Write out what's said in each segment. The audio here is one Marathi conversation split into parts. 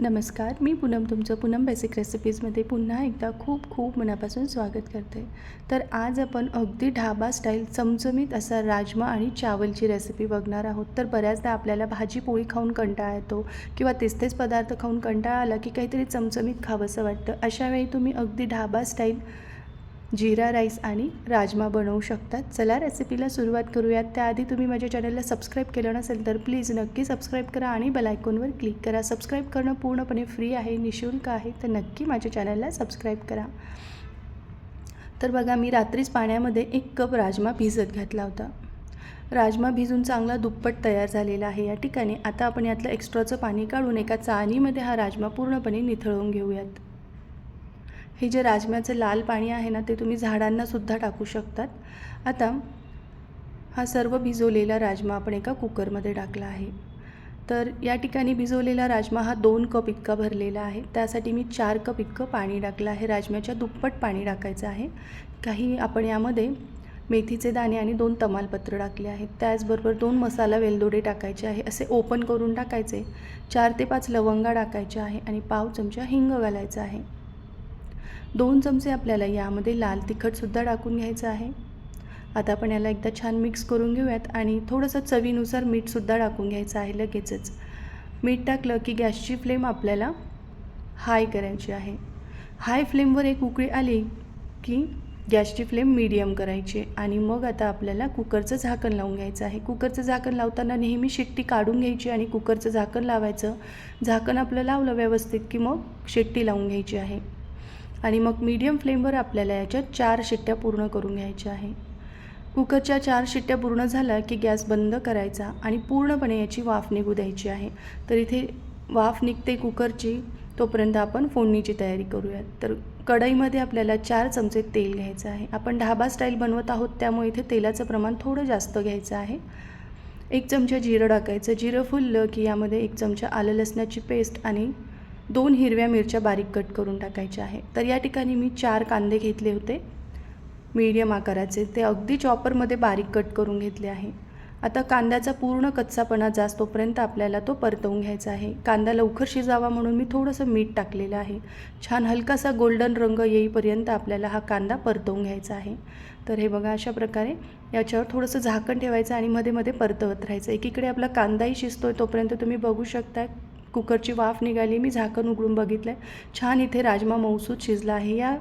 नमस्कार मी पूनम तुमचं पूनम बेसिक रेसिपीजमध्ये पुन्हा एकदा खूप खूप मनापासून स्वागत करते. तर आज आपण अगदी ढाबा स्टाईल चमचमीत असा राजमा आणि चावलची रेसिपी बघणार आहोत. तर बऱ्याचदा आपल्याला भाजी पोळी खाऊन कंटाळा येतो किंवा तेच तेच पदार्थ खाऊन कंटाळा आला की काहीतरी चमचमीत खावंसं वाटतं. अशावेळी तुम्ही अगदी ढाबा स्टाईल जिरा राईस आणि राजमा बनवू शकतात. चला रेसिपीला सुरुवात करूयात. त्याआधी तुम्ही माझ्या चॅनलला सबस्क्राईब केलं नसेल तर प्लीज नक्की सबस्क्राईब करा आणि बेलायकॉनवर क्लिक करा. सबस्क्राईब करणं पूर्णपणे फ्री आहे निशुल्क आहे. तर नक्की माझ्या चॅनलला सबस्क्राईब करा. तर बघा मी रात्रीच पाण्यामध्ये एक कप राजमा भिजत घातला होता. राजमा भिजून चांगला दुप्पट तयार झालेला आहे. या ठिकाणी आता आपण यातलं एक्स्ट्राचं पाणी काढून एका चाळणीमध्ये हा राजमा पूर्णपणे निथळून घेऊयात. हे जे राजम्याचं लाल पाणी आहे ना ते तुम्ही झाडांनासुद्धा टाकू शकतात. आता हा सर्व भिजवलेला राजमा आपण एका कुकरमध्ये टाकला आहे. तर या ठिकाणी भिजवलेला राजमा हा दोन कप इतका भरलेला आहे. त्यासाठी मी चार कप इतकं पाणी टाकलं आहे. राजम्याच्या दुप्पट पाणी टाकायचं आहे. काही आपण यामध्ये मेथीचे दाणे आणि दोन तमालपत्र टाकले आहेत. त्याचबरोबर दोन मसाला वेलदोडे टाकायचे आहे. असे ओपन करून टाकायचे. चार ते पाच लवंगा टाकायच्या आहे आणि पाव चमचा हिंग घालायचा आहे. दोन चमचे आपल्याला यामध्ये लाल तिखटसुद्धा टाकून घ्यायचं आहे. आता आपण याला एकदा छान मिक्स करून घेऊयात आणि थोडंसं चवीनुसार मीठसुद्धा टाकून घ्यायचं आहे लगेचच. मीठ टाकलं की गॅसची फ्लेम आपल्याला हाय करायची आहे. हाय फ्लेमवर एक उकळी आली की गॅसची फ्लेम मीडियम करायची आणि मग आता आपल्याला कुकरचं झाकण लावून घ्यायचं आहे. कुकरचं झाकण लावताना नेहमी शिट्टी काढून घ्यायची आणि कुकरचं झाकण लावायचं. झाकण आपलं लावलं व्यवस्थित की मग शिट्टी लावून घ्यायची आहे. आणि मग मीडियम फ्लेमवर आपल्याला याच्यात चार शिट्ट्या पूर्ण करून घ्यायच्या आहे. कुकरच्या चार शिट्ट्या पूर्ण झाल्या की गॅस बंद करायचा आणि पूर्णपणे याची वाफ निघू द्यायची आहे. तर इथे वाफ निघते कुकरची तोपर्यंत आपण फोडणीची तयारी करूयात. तर कढईमध्ये आपल्याला चार चमचे तेल घ्यायचं आहे. आपण ढाबा स्टाईल बनवत आहोत त्यामुळे इथे तेलाचं प्रमाण थोडं जास्त घ्यायचं आहे. एक चमचा जिरं टाकायचं. जिरं फुललं की यामध्ये एक चमचा आलं लसणाची पेस्ट आणि दोन हिरव्या मिरच्या बारीक कट करून टाकायच्या आहे. तर या ठिकाणी मी चार कांदे घेतले होते. मीडियम आकाराचे. ते अगदी चॉपरमध्ये बारीक कट करून घेतले आहे. आता कांद्याचा पूर्ण कच्चापणा जास्त तोपर्यंत आपल्याला तो परतवून घ्यायचा आहे. कांदा लवकर शिजावा म्हणून मी थोडंसं मीठ टाकलेलं आहे. छान हलकासा गोल्डन रंग येईपर्यंत आपल्याला हा कांदा परतवून घ्यायचा आहे. तर हे बघा अशा प्रकारे याच्यावर थोडंसं झाकण ठेवायचं आणि मध्ये मध्ये परतवत राहायचं. एकीकडे आपला कांदाही शिजतोय तोपर्यंत तुम्ही बघू शकता कुकरची वाफ निघाली मी झाकण उघडून बघितलं आहे छान इथे राजमा मौसूद शिजला आहे. या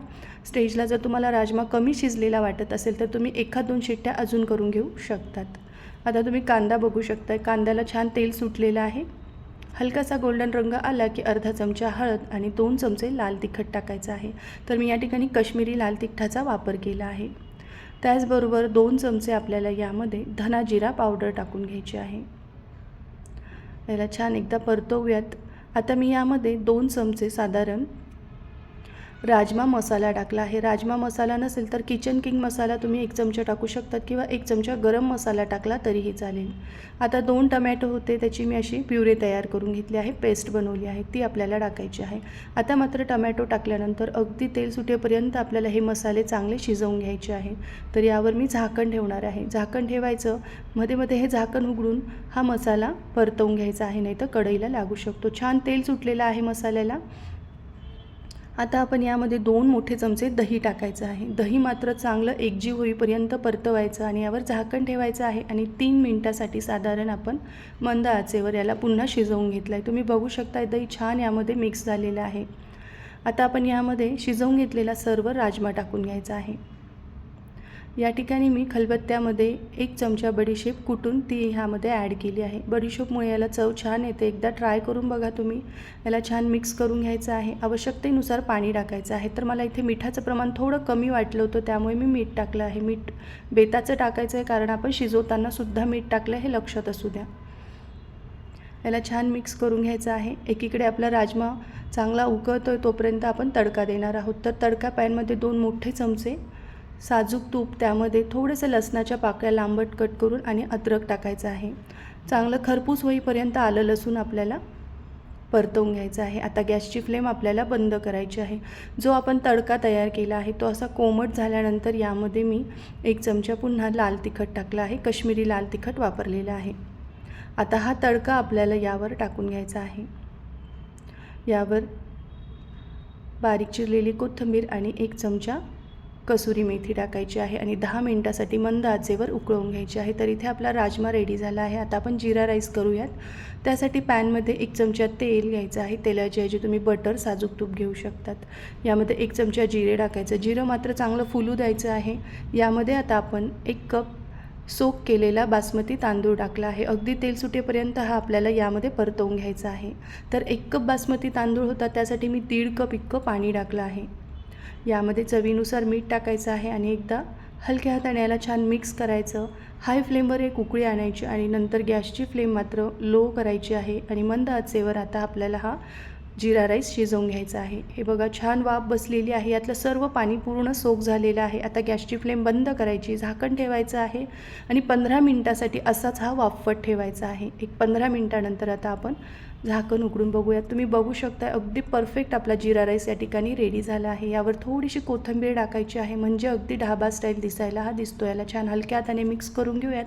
स्टेजला जर तुम्हाला राजमा कमी शिजलेला वाटत असेल तर तुम्ही एखाद दोन शिट्ट्या अजून करून घेऊ शकतात. आता तुम्ही कांदा बघू शकताय. कांद्याला छान तेल सुटलेलं आहे. हलकासा गोल्डन रंग आला की अर्धा चमचा हळद आणि दोन चमचे लाल तिखट टाकायचं आहे. तर मी या ठिकाणी कश्मीरी लाल तिखटाचा वापर केला आहे. त्याचबरोबर दोन चमचे आपल्याला यामध्ये धना जिरा पावडर टाकून घ्यायची आहे. याला छान एकदा परतवूयात. आता मी यामध्ये दोन चमचे साधारण राजमा मसाला टाकला आहे. राजमा मसाला नसेल तर किचन किंग मसाला तुम्ही एक चमचा टाकू शकतात किंवा एक चमचा गरम मसाला टाकला तरीही चालेल. आता दोन टमॅटो होते त्याची मी अशी प्युरे तयार करून घेतली आहे पेस्ट बनवली आहे ती आपल्याला टाकायची आहे. आता मात्र टमॅटो टाकल्यानंतर अगदी तेल सुटेपर्यंत आपल्याला हे मसाले चांगले शिजवून घ्यायचे आहे. तर यावर मी झाकण ठेवणार आहे. झाकण ठेवायचं मध्ये मध्ये हे झाकण उघडून हा मसाला परतवून घ्यायचा आहे नाही तर कढईला लागू शकतो. छान तेल सुटलेलं आहे मसाल्याला. आता आपण यामध्ये दोन मोठे चमचे दही टाकायचं आहे. दही मात्र चांगलं एकजीव होईपर्यंत परतवायचं आणि यावर झाकण ठेवायचं आहे आणि तीन मिनटासाठी साधारण आपण मंद आचेवर याला पुन्हा शिजवून घेतलं आहे तुम्ही बघू शकता दही छान यामध्ये मिक्स झालेलं आहे. आता आपण यामध्ये शिजवून घेतलेला सर्व राजमा टाकून घ्यायचा आहे. या ठिकाणी मी खलबत्त्यामध्ये एक चमचा बडीशेप कुटून ती ह्यामध्ये ॲड केली आहे. बडीशेपमुळे याला चव छान येते. एकदा ट्राय करून बघा तुम्ही. याला छान मिक्स करून घ्यायचं आहे. आवश्यकतेनुसार पाणी टाकायचं आहे. तर मला इथे मिठाचं प्रमाण थोडं कमी वाटलं होतं त्यामुळे मी मीठ टाकलं आहे. मीठ बेताचं टाकायचं आहे कारण आपण शिजवतानासुद्धा मीठ टाकलं हे लक्षात असू द्या. याला छान मिक्स करून घ्यायचं आहे. एकीकडे आपला राजमा चांगला उकळतो आहे तोपर्यंत आपण तडका देणार आहोत. तर तडका पॅनमध्ये दोन मोठे चमचे साजूक तूप त्यामध्ये थोडंसं लसणाच्या पाकळ्या लांबट कट करून आणि अद्रक टाकायचं आहे. चांगलं खरपूस होईपर्यंत आलं लसूण आपल्याला परतवून घ्यायचं आहे. आता गॅसची फ्लेम आपल्याला बंद करायची आहे. जो आपण तडका तयार केला आहे तो असा कोमट झाल्यानंतर यामध्ये मी एक चमचा पुन्हा लाल तिखट टाकला आहे. कश्मीरी लाल तिखट वापरलेलं आहे. आता हा तडका आपल्याला यावर टाकून घ्यायचा आहे. यावर बारीक चिरलेली कोथिंबीर आणि एक चमचा कसुरी मेथी टाकायची आहे आणि दहा मिनटासाठी मंद आचेवर उकळवून घ्यायची आहे. तर इथे आपला राजमा रेडी झाला आहे. आता आपण जिरा राईस करूयात. त्यासाठी पॅनमध्ये एक चमचा तेल घ्यायचं आहे. तेलाच्या ऐवजी तुम्ही बटर साजूक तूप घेऊ शकतात. यामध्ये एक चमचा जिरे टाकायचं. जिरं मात्र चांगलं फुलू द्यायचं आहे. यामध्ये आता आपण एक कप सोक केलेला बासमती तांदूळ टाकला आहे. अगदी तेल सुटेपर्यंत हा आपल्याला यामध्ये परतवून घ्यायचा आहे. तर एक कप बासमती तांदूळ होता. त्यासाठी मी दीड कप इतकं पाणी टाकलं आहे. यामध्ये चवीनुसार मीठ टाकायचं आहे आणि एकदा हलक्या हाताने याला छान मिक्स करायचं. हाय फ्लेमवर एक उकळी आणायची आणि नंतर गॅसची फ्लेम मात्र लो करायची आहे आणि मंद आचेवर आता आपल्याला हा जिरा राईस शिजवून घ्यायचा आहे. हे बघा छान वाफ बसलेली आहे. यातलं सर्व पाणी पूर्ण सोक झालेलं आहे. आता गॅसची फ्लेम बंद करायची झाकण ठेवायचं आहे आणि पंधरा मिनटासाठी असाच हा वाफवत ठेवायचा आहे. एक पंधरा मिनटानंतर आता आपण झाकण उघडून बघूयात. तुम्ही बघू शकता अगदी परफेक्ट आपला जिरा राईस या ठिकाणी रेडी झाला आहे. यावर थोडीशी कोथिंबीर टाकायची आहे. म्हणजे अगदी ढाबा स्टाईल दिसायला हा दिसतो याला छान हलक्या हाताने मिक्स करून घेऊयात.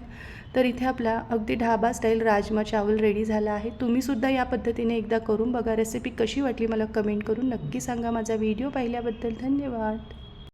तर इथे आपला अगदी ढाबा स्टाईल राजमा चावल रेडी झाला आहे. तुम्हीसुद्धा या पद्धतीने एकदा करून बघा. रेसिपी कशी वाटली मला कमेंट करून नक्की सांगा. माझा व्हिडिओ पाहिल्याबद्दल धन्यवाद.